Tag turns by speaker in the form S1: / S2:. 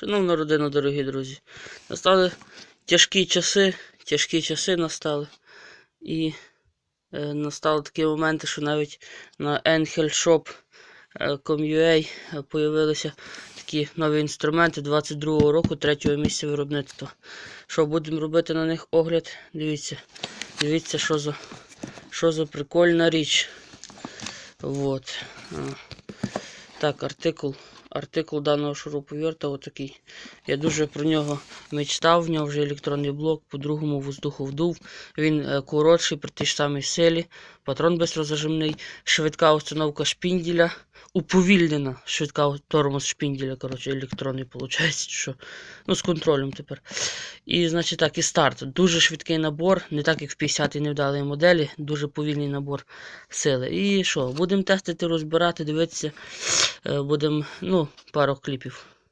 S1: Шановна родина, дорогі друзі, настали тяжкі часи, тяжкі часи настали. І е, настали такі моменти, що навіть на enhelshop.com.ua е, появилися такі нові інструменти 22-го року, третього місця виробництва. Що будемо робити на них огляд? Дивіться, дивіться, що за, що за прикольна річ. Вот. Так, артикул. Артикул даного шуруповерта отакий. Я дуже про нього мечтав. В нього вже електронний блок, по-другому воздуху вдув. Він е, коротший при тій ж самій силі, патрон безрозажимний, швидка установка шпінділя, уповільнена швидка тормоз шпінділя, коротше, електронний, виходить, що. Ну, з контролем тепер. І, значить, так, і старт. Дуже швидкий набор, не так як в 50-й невдалій моделі, дуже повільний набор сили. І що, будемо тестити, розбирати, дивитися. Е, Будемо, ну, пару кліпів.